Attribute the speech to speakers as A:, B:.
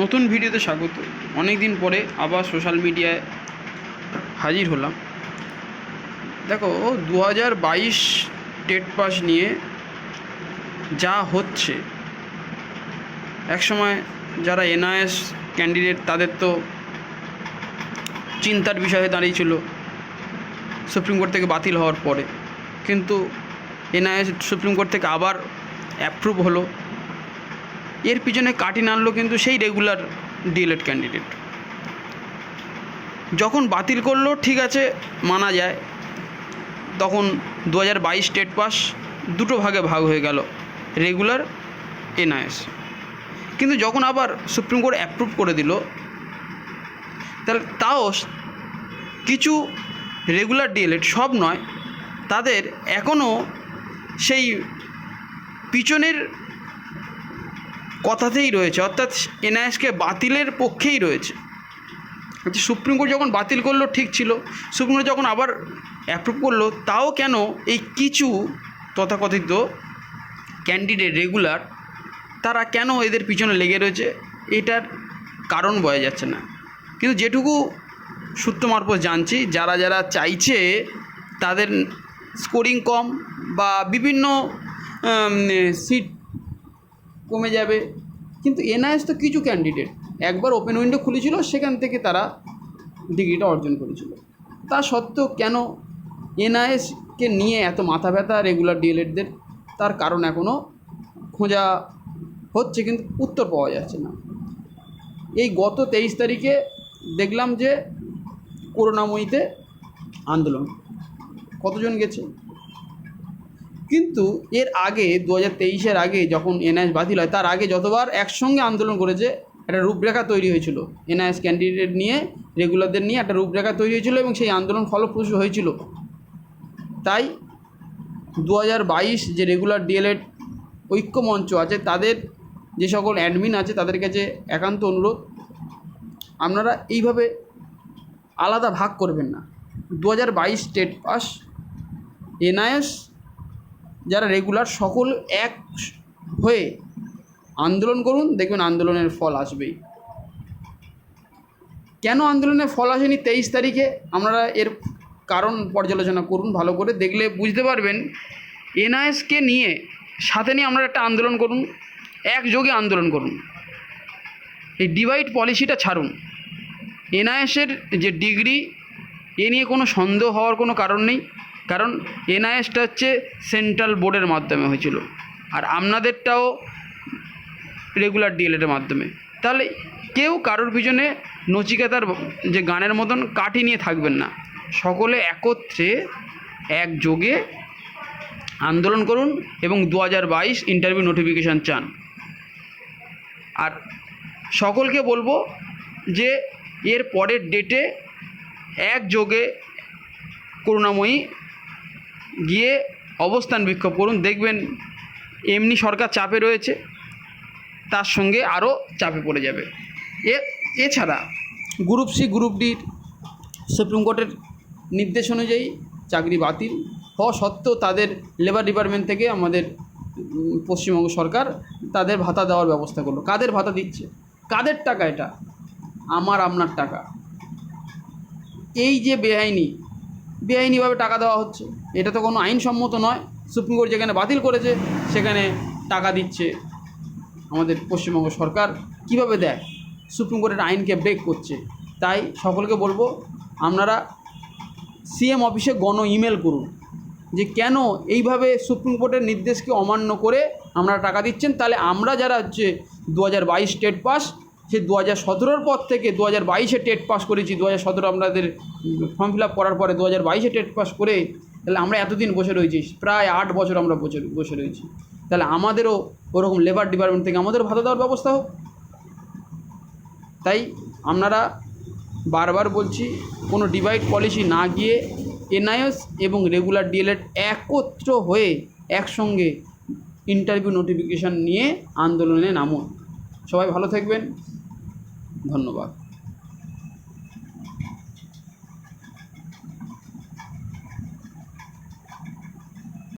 A: নতুন ভিডিওতে স্বাগত। অনেক দিন পরে আবার সোশ্যাল মিডিয়ায় হাজির হলাম। দেখো দু হাজার বাইশ টেট পাস নিয়ে যা হচ্ছে, একসময় যারা এনআইএস ক্যান্ডিডেট, তাদের তো চিন্তার বিষয় দাঁড়িয়েছিল সুপ্রিম কোর্ট থেকে বাতিল হওয়ার পরে। কিন্তু এনআইএস সুপ্রিম কোর্ট থেকে আবার অ্যাপ্রুভ হলো। এর পিছনে কাটিন আনলো কিন্তু সেই রেগুলার ডিএলএড ক্যান্ডিডেট যখন বাতিল করল, ঠিক আছে, মানা যায়। তখন দু হাজার বাইশ স্টেট পাস দুটো ভাগে ভাগ হয়ে গেল রেগুলার এনআইএস কিন্তু যখন আবার সুপ্রিম কোর্ট অ্যাপ্রুভ করে দিল, তাহলে তাও কিছু রেগুলার ডিএলএড সব নয়, তাদের এখনও সেই পিছনের কথাতেই রয়েছে, অর্থাৎ এনআইএসকে বাতিলের পক্ষেই রয়েছে। আচ্ছা সুপ্রিম কোর্ট যখন বাতিল করল, ঠিক ছিল। সুপ্রিম কোর্ট যখন আবার অ্যাপ্রুভ করল, তাও কেন এই কিছু তথাকথিত ক্যান্ডিডেট রেগুলার তারা কেন এদের পিছনে লেগে রয়েছে, এটার কারণ বোঝা যাচ্ছে না। কিন্তু যেটুকু সূত্র মারফত জানছি, যারা যারা চাইছে তাদের স্কোরিং কম বা বিভিন্ন সিট কমে যাবে কিন্তু এনআইএস তো কিছু ক্যান্ডিডেট একবার ওপেন উইন্ডো খুলেছিল, সেখান থেকে তারা ডিগ্রিটা অর্জন করেছিল। তা সত্ত্বেও কেন এনআইএসকে নিয়ে এত মাথা ব্যথা রেগুলার ডিএলএডদের তার কারণ এখনও খোঁজা হচ্ছে, কিন্তু উত্তর পাওয়া যাচ্ছে না। এই গত তেইশ তারিখে দেখলাম যে করুণাময়ীতে আন্দোলন। কতজন গেছে? কিন্তু এর আগে দু হাজার তেইশের আগে যখন এনআইএস বাতিল হয়, তার আগে যতবার একসঙ্গে আন্দোলন করেছে, একটা রূপরেখা তৈরি হয়েছিল। এনআইএস ক্যান্ডিডেট নিয়ে রেগুলারদের নিয়ে একটা রূপরেখা তৈরি হয়েছিল এবং সেই আন্দোলন ফলপ্রসূ হয়েছিল। তাই দু হাজার বাইশ যে রেগুলার ডিএলএড ঐক্য মঞ্চ আছে, তাদের যে সকল অ্যাডমিন আছে, তাদের কাছে একান্ত অনুরোধ, আপনারা এইভাবে আলাদা ভাগ করবেন না। দু হাজার বাইশ স্টেট পাস এনআইএস যারা রেগুলার সকল এক হয়ে আন্দোলন করুন, দেখবেন আন্দোলনের ফল আসবেই। কেন আন্দোলনের ফল আসেনি তেইশ তারিখে? আপনারা এর কারণ পর্যালোচনা করুন ভালো করে, দেখলে বুঝতে পারবেন এনআইএসকে নিয়ে, সাথে নিয়ে আমরা একটা আন্দোলন করুন, একযোগে আন্দোলন করুন। এই ডিভাইড পলিসিটা ছাড়ুন। এনআইএসের যে ডিগ্রি এ নিয়ে কোনো সন্দেহ হওয়ার কোনো কারণ নেই। কারণ এনআইএসটা হচ্ছে সেন্ট্রাল বোর্ডের মাধ্যমে হয়েছিল। আর আপনাদেরটাও রেগুলার ডিএলএডের মাধ্যমে। তাহলে কেউ কারোর পিছনে নচিকেতার যে গানের মতন কাঠি নিয়ে থাকবেন না। সকলে একত্রে একযোগে আন্দোলন করুন এবং দু হাজার বাইশ ইন্টারভিউ নোটিফিকেশান চান। আর সকলকে বলব যে এর পরের ডেটে একযোগে করুণাময়ী গিয়ে অবস্থান বিক্ষোভ করুন। দেখবেন এমনি সরকার চাপে রয়েছে, তার সঙ্গে আরও চাপে পড়ে যাবে। এ, এছাড়া গ্রুপ সি, গ্রুপ ডির সুপ্রিম কোর্টের নির্দেশ অনুযায়ী চাকরি বাতিল হওয়া সত্ত্বেও তাদের লেবার ডিপার্টমেন্ট থেকে আমাদের পশ্চিমবঙ্গ সরকার তাদের ভাতা দেওয়ার ব্যবস্থা করল। কাদের ভাতা দিচ্ছে? কাদের টাকা এটা? আমার, আপনার টাকা। এই যে বেআইনি বেআইনিভাবে টাকা দেওয়া হচ্ছে। এটা তো কোনো আইনসম্মত নয়। সুপ্রিম কোর্ট যেখানে বাতিল করেছে, সেখানে টাকা দিচ্ছে আমাদের পশ্চিমবঙ্গ সরকার। কীভাবে দেয়? সুপ্রিম কোর্টের আইনকে ব্রেক করছে। তাই সকলকে বলব, আপনারা সিএম অফিসে গণ ইমেল করুন যে কেন এইভাবে সুপ্রিম কোর্টের নির্দেশকে অমান্য করে আমরা টাকা দিচ্ছেন। তাহলে আমরা যারা হচ্ছে দু হাজার বাইশ স্টেট পাস সে দু হাজার সতেরোর পর থেকে দু হাজার বাইশে টেট পাস করেছি দু হাজার সতেরো আমাদের ফর্ম ফিল আপ করার পরে দু হাজার বাইশে টেট পাস করে তাহলে আমরা এতদিন বসে রয়েছি, প্রায় আট বছর আমরা বসে বসে রয়েছি। তাহলে আমাদেরও ওরকম লেবার ডিপার্টমেন্ট থেকে আমাদেরও ভাতা দেওয়ার ব্যবস্থা হোক। তাই আপনারা বারবার বলছি, কোনো ডিভাইড পলিসি না গিয়ে এনআইএস এবং রেগুলার ডিএলএড একত্র হয়ে একসঙ্গে ইন্টারভিউ নোটিফিকেশান নিয়ে আন্দোলনে নামুন। সবাই ভালো থাকবেন। ধন্যবাদ।